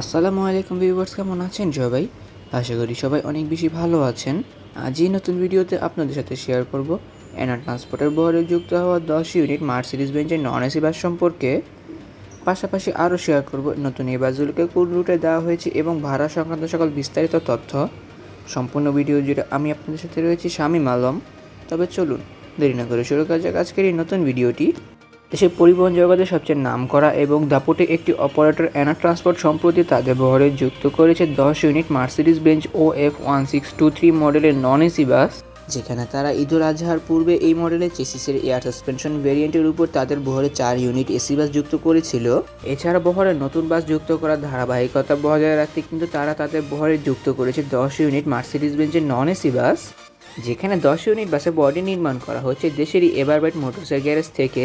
আসসালামু আলাইকুম ভিউয়ার্স, কেমন আছেন সবাই আশা করি সবাই অনেক বেশি ভালো আছেন। আজ এই নতুন ভিডিওতে আপনাদের সাথে শেয়ার করব এনা ট্রান্সপোর্টের বহরে যুক্ত হওয়া দশ ইউনিট মার্সিডিজ বেঞ্চের নন এসি বাস সম্পর্কে। পাশাপাশি আরও শেয়ার করব নতুন এই বাসগুলোকে কোন রুটে দেওয়া হয়েছে এবং ভাড়া সংক্রান্ত সকল বিস্তারিত তথ্য। সম্পূর্ণ ভিডিও জুড়ে আমি আপনাদের সাথে রয়েছি শামীম আলম। তবে চলুন, দেরি না করে শুরু করা যাক আজকের এই নতুন ভিডিওটি দেশের পরিবহন জগতে সবচেয়ে নামকরা এবং দাপটে একটি অপারেটর অ্যানা ট্রান্সপোর্ট সম্প্রতি তাদের বহরে যুক্ত করেছে দশ unit Mercedes Benz O F one six two three মডেলের নন এসি বাস, যেখানে তারা ঈদুল আজহার পূর্বে এই মডেলের চেসিসের এয়ার সাসপেনশন ভেরিয়েন্টের উপর তাদের বহরে চার ইউনিট এসি বাস যুক্ত করেছিল। এছাড়া বহরে নতুন বাস যুক্ত করার ধারাবাহিকতা বজায় রাখতে কিন্তু তারা তাদের বহরে যুক্ত করেছে দশ ইউনিট মার্সিডিজ বেঞ্চের নন এসি বাস। যেখানে দশ ইউনিট বাসে বডি নির্মাণ করা হচ্ছে, দেশেরই এভারবাইট মোটরসের গ্যারেজ থেকে।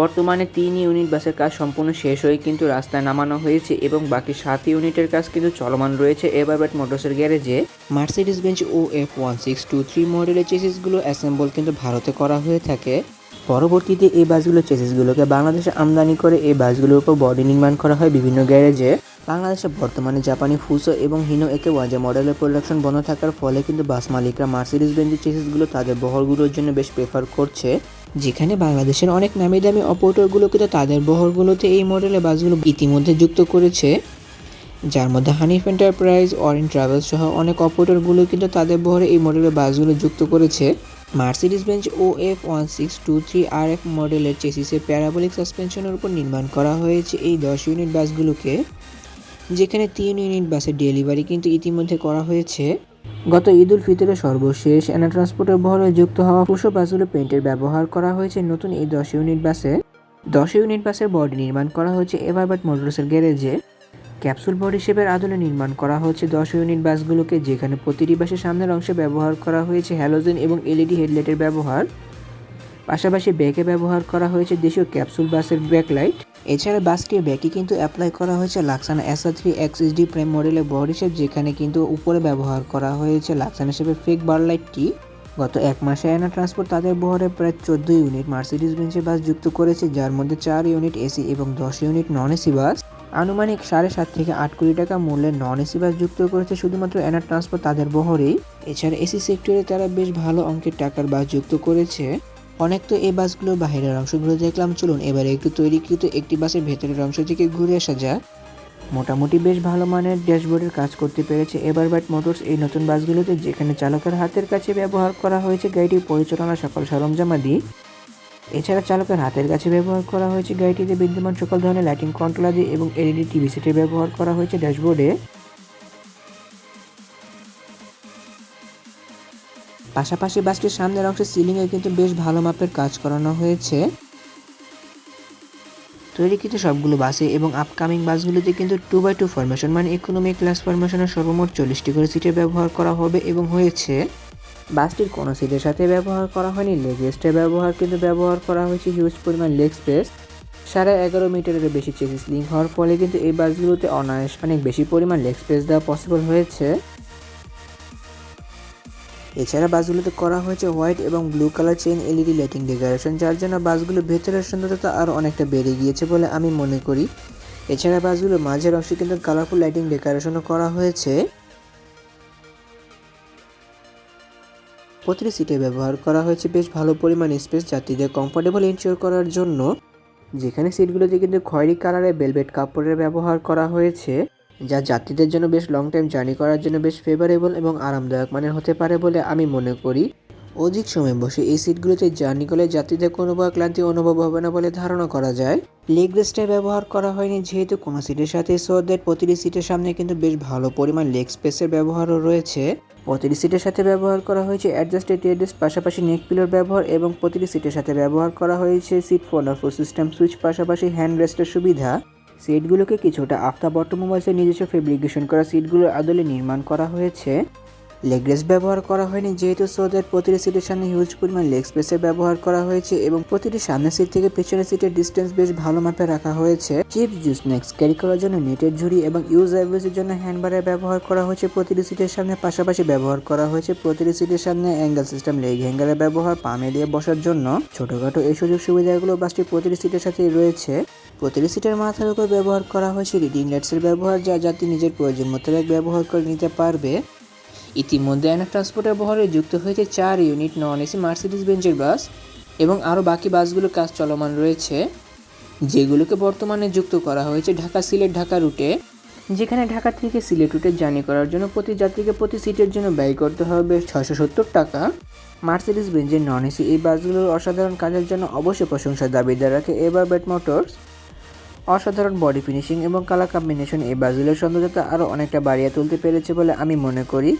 বর্তমানে তিন ইউনিট বাসের কাজ সম্পূর্ণ শেষ হয়ে কিন্তু রাস্তায় নামানো হয়েছে এবং বাকি সাত ইউনিটের কাজ কিন্তু চলমান রয়েছে এভারবাইট মোটরসের গ্যারেজে। Mercedes Benz O F one six two three মডেলের চেসিসগুলো অ্যাসেম্বল কিন্তু ভারতে করা হয়ে থাকে। পরবর্তীতে এই বাসগুলো চেসিসগুলোকে বাংলাদেশে আমদানি করে এই বাসগুলোর উপর বডি নির্মাণ করা হয় বিভিন্ন গ্যারেজে। বাংলাদেশে বর্তমানে জাপানি ফুসো এবং হিনো একে ওয়াজে মডেলের প্রোডাকশন বন্ধ থাকার ফলে কিন্তু বাস মালিকরা মার্সিডিস বেঞ্জের চেসিসগুলো তাদের বহরগুলোর জন্য বেশ প্রেফার করছে, যেখানে বাংলাদেশের অনেক নামি দামি অপারেটরগুলো কিন্তু তাদের বহরগুলোতে এই মডেলের বাসগুলো ইতিমধ্যে যুক্ত করেছে। যার মধ্যে হানিফ এন্টারপ্রাইজ, অরেন ট্রাভেলস সহ অনেক অপারেটরগুলো কিন্তু তাদের বহরে এই মডেলের বাসগুলো যুক্ত করেছে। Mercedes Benz O F one six two three আর এফ মডেলের চেসিসের প্যারাবলিক সাসপেনশনের উপর নির্মাণ করা হয়েছে এই দশ ইউনিট বাসগুলোকে। যেখানে তিন ইউনিট বাসের ডেলিভারি কিন্তু ইতিমধ্যে করা হয়েছে। গত ঈদ উল ফিতরের সর্বশেষ এনা ট্রান্সপোর্টের বহরে যুক্ত হওয়া পুষো বাসগুলো পেন্টের ব্যবহার করা হয়েছে নতুন এই দশ ইউনিট বাসে। দশ ইউনিট বাসের বডি নির্মাণ করা হয়েছে এভারবাট মোটরসের গ্যারেজে। ক্যাপসুল বডি শেপের আদলে নির্মাণ করা হচ্ছে দশ ইউনিট বাসগুলোকে যেখানে প্রতিটি বাসের সামনের অংশে ব্যবহার করা হয়েছে হ্যালোজেন এবং এলইডি হেডলাইটের ব্যবহার। পাশাপাশি ব্যাকে ব্যবহার করা হয়েছে দেশীয় ক্যাপসুল বাসের ব্যাকলাইট। এছাড়া বাসটির ব্যাকে কিন্তু অ্যাপ্লাই করা হয়েছে লাক্সানা এসআর থ্রি এক্সএসডি প্রাইম মডেলের বডি শেপ যেখানে কিন্তু উপরে ব্যবহার করা হয়েছে লাক্সানা শেপের ফেক বার লাইটটি গত এক মাসে এনা ট্রান্সপোর্ট তাদের বহরে প্রায় চোদ্দ ইউনিট মার্সিডিজ বেঞ্চে বাস যুক্ত করেছে, যার মধ্যে চার ইউনিট এসি এবং দশ ইউনিট নন এসি বাস আনুমানিক সাড়ে সাত থেকে আট কোটি টাকা মূল্যের নন এসি বাস যুক্ত করেছে শুধুমাত্র এনা ট্রান্সপোর্ট তাদের বহরেই। এছাড়া এসি সেক্টরে তারা বেশ ভালো অঙ্কের টাকার বাস যুক্ত করেছে। অনেক তো এই বাসগুলোর বাহিরের অংশগুলো দেখলাম। চলুন, এবারে একটু তৈরিকৃত একটি বাসের ভেতরের অংশ থেকে ঘুরে আসা যাক। মোটামুটি বেশ ভালো মানের ড্যাশবোর্ডের কাজ করতে পেরেছে এবার ব্যাট মোটরস এই নতুন বাসগুলোতে, যেখানে চালকের হাতের কাছে ব্যবহার করা হয়েছে গাড়িটির পরিচালনা সকল সরঞ্জামাদি এছাড়া চালকের হাতের কাছে ব্যবহার করা হয়েছে গাড়িটিতে বিদ্যমান সকল ধরনের লাইটিং কন্ট্রোল আদি এবং এলইডি টিভি সেটের ব্যবহার করা হয়েছে ড্যাশবোর্ডে। পাশাপাশি বাসটির সামনের অংশে সিলিংয়ে কিন্তু বেশ ভালো মাপের কাজ করানো হয়েছে। তৈরিকৃত সবগুলো বাসে এবং আপকামিং বাসগুলোতে কিন্তু টু বাই টু ফরমেশন মানে ইকোনমি ক্লাস ফরমেশনের সর্বমোট চল্লিশটি করে সিটের ব্যবহার করা হবে এবং হয়েছে। বাসটির কোনো সিটের সাথে ব্যবহার করা হয়নি লেগ রেস্টের ব্যবহার কিন্তু ব্যবহার করা হয়েছে হিউজ পরিমাণ লেগ স্পেস সাড়ে এগারো মিটারের বেশি চেসিস লিঙ্ক হওয়ার ফলে কিন্তু এই বাসগুলোতে অনায়াস অনেক বেশি পরিমাণ লেগ স্পেস দেওয়া পসিবল হয়েছে। এছাড়া বাসগুলোতে করা হয়েছে হোয়াইট এবং blue colour chain LED lighting decoration, যার জন্য বাসগুলো ভেতরের সুন্দরতা আরও অনেকটা বেড়ে গিয়েছে বলে আমি মনে করি। এছাড়া বাসগুলো মাঝের অংশে কিন্তু কালারফুল লাইটিং ডেকোরেশনও করা হয়েছে। প্রতিটি সিটে ব্যবহার করা হয়েছে বেশ ভালো পরিমাণ স্পেস যাত্রীদের কমফোর্টেবল ইনশিওর করার জন্য। যেখানে সিটগুলোতে কিন্তু খয়েরি কালারের বেলভেট কাপড়ের ব্যবহার করা হয়েছে। যা যাত্রীদের জন্য বেশ লং টাইম জার্নি করার জন্য বেশ ফেভারেবল এবং আরামদায়ক মানের হতে পারে বলে আমি মনে করি। অধিক সময় বসে এই সিটগুলোতে জার্নি করলে যাত্রীদের কোনো বা ক্লান্তি অনুভব হবে না বলে ধারণা করা যায়। লেগ রেস্টের ব্যবহার করা হয়নি যেহেতু কোনো সিটের সাথে সো প্রতিটি সিটের সামনে কিন্তু বেশ ভালো পরিমাণ লেগ স্পেসের ব্যবহারও রয়েছে। প্রতিটি সিটের সাথে ব্যবহার করা হয়েছে অ্যাডজাস্টেড টেডেস্ট পাশাপাশি নেক পিলোর ব্যবহার এবং প্রতিটি সিটের সাথে ব্যবহার করা হয়েছে seat folder four system switch পাশাপাশি হ্যান্ড রেস্টের সুবিধা। সিটগুলোকে কিছুটা আফতাব অটোমোবাইলসের নিজস্ব ফেব্রিকেশন করা সিটগুলোর আদলে নির্মাণ করা হয়েছে। লেগ ব্যবহার করা হয়নি যেহেতু সো প্রতিটি সিটের সামনে হিউজ পরিমাণ লেগ স্পেসের ব্যবহার করা হয়েছে এবং প্রতিটি সামনের সিট থেকে পেছনের সিটের ডিস্টেন্স বেশ ভালো মাপে রাখা হয়েছে। চিপস জুস স্ন্যাক্স ক্যারি করার জন্য নেটের ঝুড়ি এবং ইউজ অ্যাভারেজের জন্য হ্যান্ডবারের ব্যবহার করা হয়েছে। প্রতিটি সিটের সামনে পাশাপাশি ব্যবহার করা হয়েছে। প্রতিটি সিটের সামনে অ্যাঙ্গেল সিস্টেম লেগ হ্যাঙ্গারের ব্যবহার পামে দিয়ে বসার জন্য। ছোটখাটো এই সুযোগ সুবিধাগুলো বাসটির প্রতিটি সিটের সাথেই রয়েছে। প্রতিটি সিটের মাথার উপর ব্যবহার করা হয়েছে রিডিং লাইটসের ব্যবহার যা যাত্রী নিজের প্রয়োজন মোতাবেক ব্যবহার করে নিতে পারবে। ইতিমধ্যে অ্যানা ট্রান্সপোর্টের বহরে যুক্ত হয়েছে চার ইউনিট নন এসি মার্সিডিস বেঞ্চের বাস এবং আরও বাকি বাসগুলোর কাজ চলমান রয়েছে, যেগুলোকে বর্তমানে যুক্ত করা হয়েছে ঢাকা সিলেট ঢাকা রুটে। যেখানে ঢাকা থেকে সিলেট রুটে জার্নি করার জন্য প্রতি যাত্রীকে প্রতি সিটের জন্য ব্যয় করতে হবে ছয়শো সত্তর টাকা। মার্সিডিস বেঞ্জের নন এসি এই বাসগুলোর অসাধারণ কাজের জন্য অবশ্যই প্রশংসার দাবিদার রাখে এবার বেট মোটরস। অসাধারণ বডি ফিনিশিং এবং কালার কম্বিনেশন এই বাসগুলোর সৌন্দর্যতা আরও অনেকটা বাড়িয়ে তুলতে পেরেছে বলে আমি মনে করি।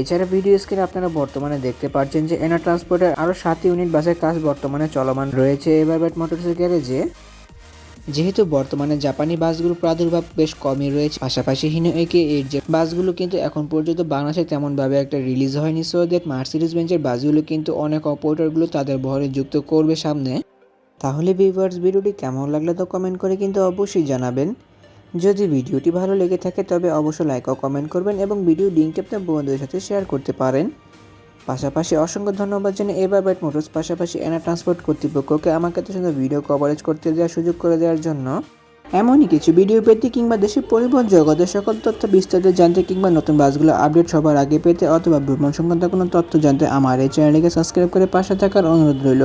এছাড়া ভিডিও স্ক্রিনে আপনারা বর্তমানে দেখতে পাচ্ছেন যে এনা ট্রান্সপোর্টের আরও সাত ইউনিট বাসের কাজ বর্তমানে চলমান রয়েছে এবার ব্যাট মোটরসের গ্যারেজে যেহেতু বর্তমানে জাপানি বাসগুলোর প্রাদুর্ভাব বেশ কমই রয়েছে, পাশাপাশি হিনো একে এর যে বাসগুলো কিন্তু এখন পর্যন্ত বাংলাদেশে তেমনভাবে একটা রিলিজ হয়নি সো দ্যাট মার্সিডিস বেঞ্চের বাসগুলো কিন্তু অনেক অপারেটরগুলো তাদের বহরে যুক্ত করবে সামনে। তাহলে ভিউয়ার্স ভিডিওটি কেমন লাগল তো কমেন্ট করে কিন্তু অবশ্যই জানাবেন। যদি ভিডিওটি ভালো লেগে থাকে তবে অবশ্যই লাইক ও কমেন্ট করবেন এবং ভিডিও লিঙ্কটি আপনার বন্ধুদের সাথে শেয়ার করতে পারেন। পাশাপাশি অসংখ্য ধন্যবাদ জানিয়ে এবার ব্যাট মোটরস পাশাপাশি এনা ট্রান্সপোর্ট কর্তৃপক্ষকে আমাকে এত সুন্দর ভিডিও কভারেজ করতে দেওয়ার সুযোগ করে দেওয়ার জন্য। এমনই কিছু ভিডিও পেতে কিংবা দেশের পরিবহন জগতের সকল তথ্য বিস্তারিত জানতে কিংবা নতুন বাসগুলো আপডেট সবার আগে পেতে অথবা ভ্রমণ সংক্রান্ত কোনো তথ্য জানতে আমার এই চ্যানেলটিকে সাবস্ক্রাইব করে পাশে থাকার অনুরোধ রইল।